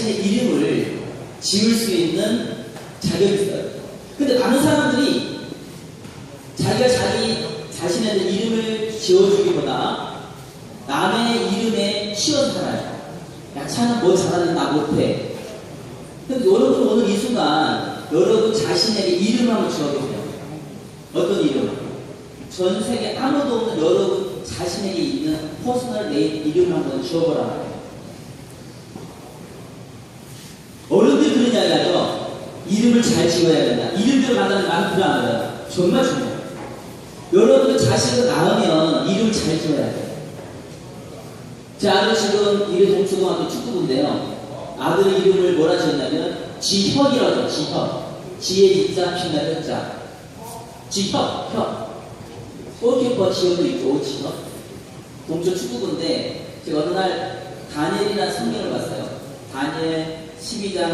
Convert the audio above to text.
자신의 이름을 지을 수 있는 자격이 있어요. 근데 많은 사람들이 자기가 자기 자신의 이름을 지어주기보다 남의 이름에 치여서 살아요. 야, 차는 뭐 잘하는 나 못해. 근데 여러분 오늘 이 순간 여러분 자신에게 이름 한번 지어보세요. 어떤 이름? 전 세계 아무도 없는 여러분 자신에게 있는 퍼스널 네임 이름을 한번 지어보라. 어른들 그런 이야기 하죠. 이름을 잘 지어야 된다. 이름대로 만나는 말은 필요합니다. 정말 중요해요. 여러분 자식을 낳으면 이름을 잘 지어야 돼요. 제 아들 지금 이래 동초등학교 축구부인데요. 아들 이름을 뭐라 지었냐면 지혁이라고 하죠. 지혁. 지혜 진짜 빛나 뼈자. 지혁, 혁. 골키퍼 지혁도 있고 지혁. 동초 축구부인데 제가 어느 날 다니엘이라는 성경을 봤어요. 다니엘 12장